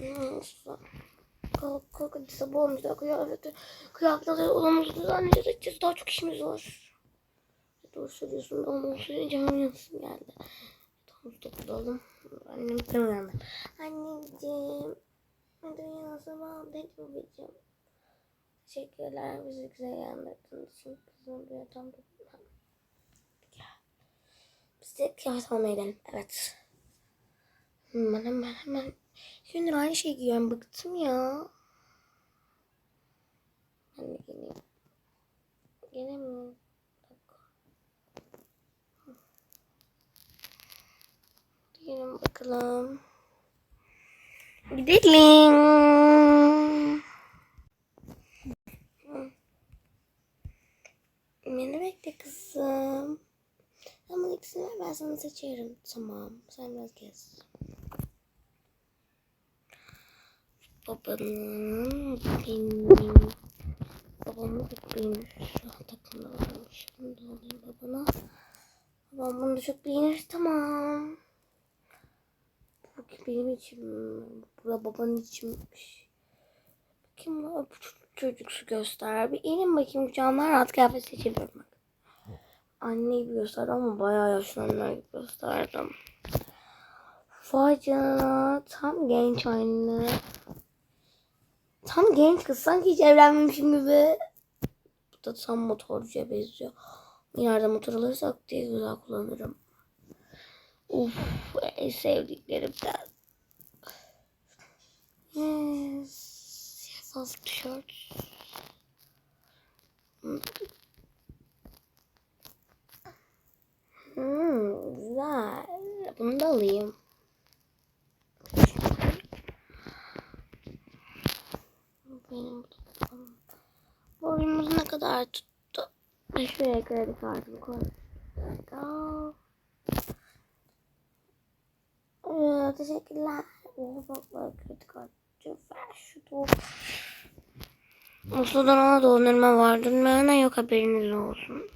Neyse. Kalk kalk hadi sabah olmuş daha kıyafeti. Kıyafetleri odamızı düzenleyeceğiz. Daha çok işimiz var. Doğru söylüyorsun. Ama o söyleyince hemen yansın geldi. Tamam toplayalım. Annem de uyandı. Anneciğim. Hadi uyan sabah. Hadi babacığım. Teşekkürler bizi güzel uyandırdığınız için. Kızım bir tam Biz de kıyafet almaya gidelim. Evet. Hemen hemen hemen. Gündür aynı şeyi giyiyorum. Bıktım ya. Ben de geleyim. Gelemiyorum. Gelin bakalım. Gidelim. Beni bekle kızım. Ama ikisini ben sana seçerim. Tamam. Sen biraz gez. Babanın benim. Babamın da benim. Şu takımda varmış. Bunu alayım babana. Babam bunu çok beğenir. Tamam. Bu benim için. Bu da babanın içinmiş. Bakayım bu çocuksu göster. Bir inin bakayım kucağımdan rahat kıyafet seçebilirim bak. Anne gibi gösterdim ama bayağı yaşlananlar gibi gösterdim. Vay tam genç anne. Tam genç kız sanki hiç evlenmemişim gibi. Bu da tam motorcuya benziyor. İleride motor alırsak diye güzel kullanırım. Uf en sevdiklerimden. Yes. Şeffaf tişört. Hmm, güzel. Bunu da alayım. Benim boyumuz ne kadar tuttu? Şuraya kredi kartımı koy. Ee, teşekkürler. Oh bak bak kredi kartı ver şu Muslu'dan ona dondurma var. Dondurma yok haberiniz olsun.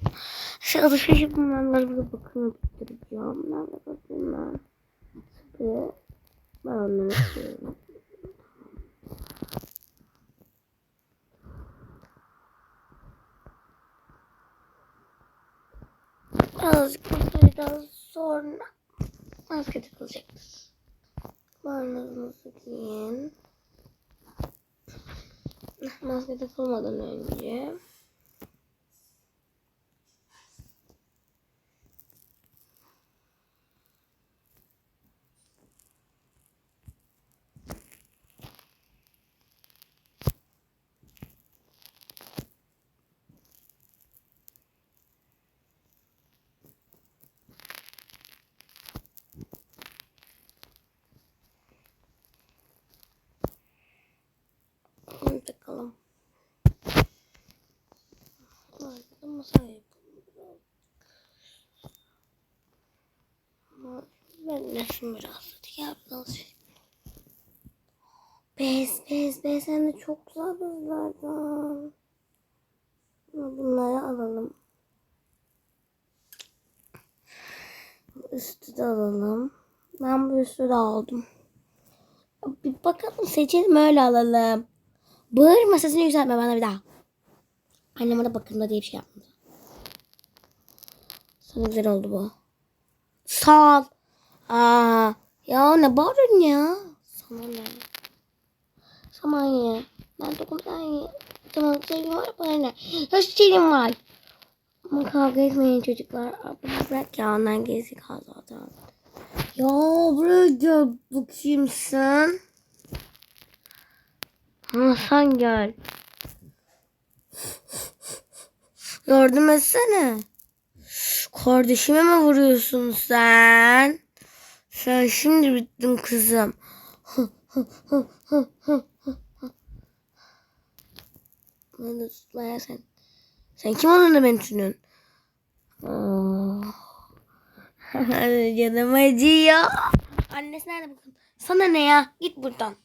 Şu alışveriş yapımdan ben burada bakım yaptıracağım. Nerede bakayım ben? Ve ben onları istiyorum. Makyajdan sonra maske takılacaktır. Barnağınızı giyin. Maske takılmadan önce Gel biraz şey. Bez bez bez hem de çok güzel bezlerden. Bunları alalım. Üstü de alalım. Ben bu üstü de aldım. Bir bakalım seçelim öyle alalım. Bağırma sesini yükseltme bana bir daha. Annem bana bakımda diye bir şey yapmadı. Sana güzel oldu bu. Sağ ol. Aa, ya ne bağırıyorsun ya? Sana ne? Sana ne? Ben dokunmadan ye. Tamam sevgilim var bana ne? Ya şeyim var. Ama kavga etmeyin çocuklar. Bunu Bırak ya ondan gezi kal zaten. Ya buraya gel bakayım sen. Ha, sen gel. Yardım etsene. Kardeşime mi vuruyorsun sen? Sen şimdi bittin kızım. Beni tutmaya sen. Sen kim olduğunu da beni tutuyorsun? Oh. Canım acıyor. Annesi nerede bakın? Sana ne ya? Git buradan.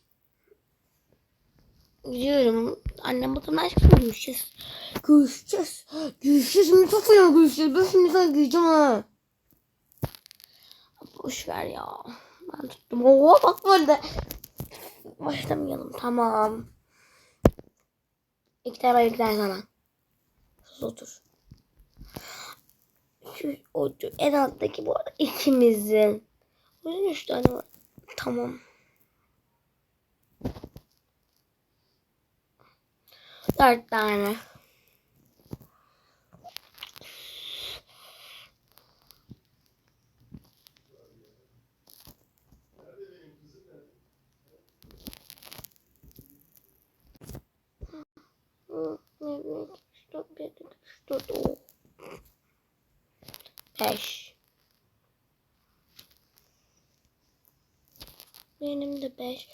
Gidiyorum. Annem bakımdan çıksın görüşeceğiz. Görüşeceğiz. Görüşeceğiz. Fena görüşeceğiz. Ben şimdi sana gireceğim ha. Boş ver ya. Ben tuttum. Oo bak böyle. başlamayalım. Tamam. İki tane iki tane zaman. Sus otur. Şu otur. En alttaki bu arada ikimizin. O yüzden üç tane var. Tamam. Dört tane. Hı, ne, ne, üç, dört, bir, iki, üç, dört, o. Beş. Benim de beş.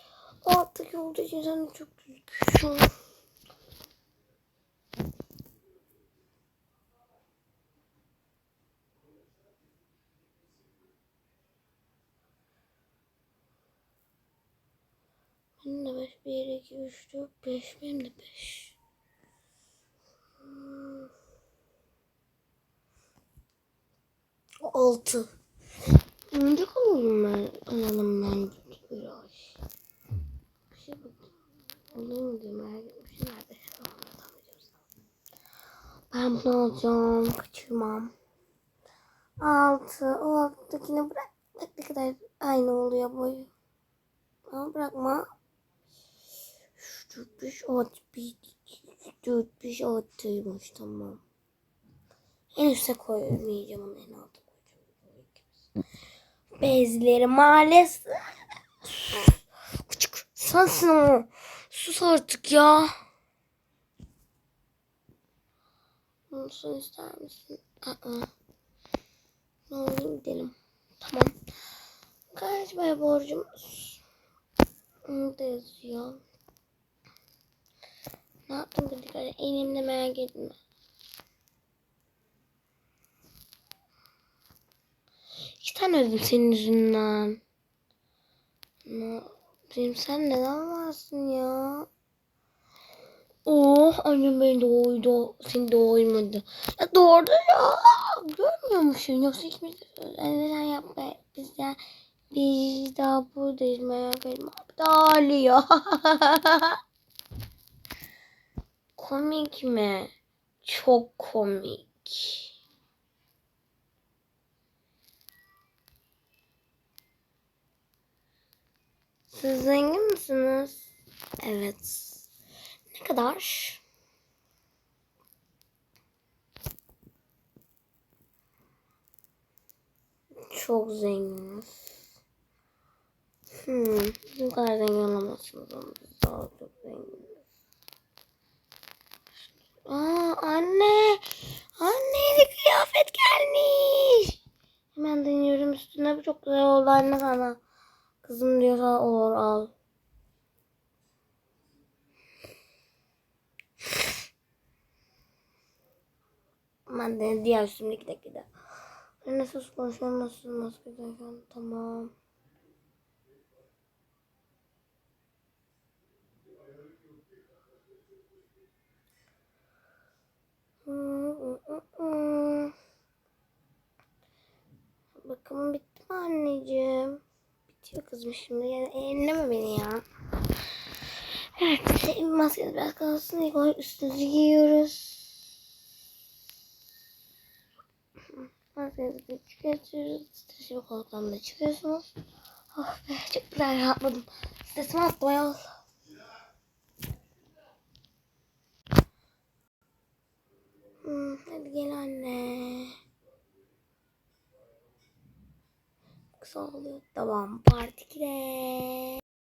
O alttaki olduğu için sen çok düzgünsün. Benim de beş. Bir, iki, üç, dört, beş. Benim de beş. Hmm. O altı. Oyuncak alalım ben. Alalım ben. Olur mu merak etmişim. Nerede. Ben bunu alacağım. Kaçırmam. Altı. O alttakini bırak. Bak ne kadar aynı oluyor boyu. Ama bırakma. Dört, beş, altı. Bir, dört, beş, altıymış. Tamam. En üste koymayacağım onu en alta koyacağım. Bezleri maalesef. Küçük sensin o. Sus artık ya. Sen ister misin? Aa. Ne olur gidelim. Tamam. Kaç bay borcumuz? Onu da yazıyor. Ne yaptım öyle elimde merak etme. İki tane ödedim senin yüzünden. Ne yapayım sen neden varsın ya? Oh annem beni doydu. Seni doymadı. Ya doğurdu ya. Görmüyor musun? Yoksa ikimiz de neden yapma. Biz de biz daha buradayız merak etme. De ağlıyor. komik mi? Çok komik. Siz zengin misiniz? Evet. Ne kadar? Çok zenginiz. Hmm, bu kadar zengin olamazsınız ama biz daha çok zenginiz. Aa anne! Anne yeni kıyafet gelmiş. Hemen deniyorum üstüne. Bu çok güzel oldu anne sana. Kızım diyorsa olur al. Ben de diğer üstümdeki de gider. Anne sus konuşamazsın nasıl giderken tamam. Bakımım bitti mi anneciğim? Bitiyor kızım şimdi. Yani elleme beni ya. Evet. Maskemiz biraz kalsın. Olarak üstümüzü giyiyoruz. Maskemizi çıkartıyoruz. Stresi yok olduğundan da çıkıyorsunuz. Oh be çok güzel rahatladım. Stresimi attım ayol. Hmm, hadi gel anne. Kısa oluyor. Tamam. Part 2'de.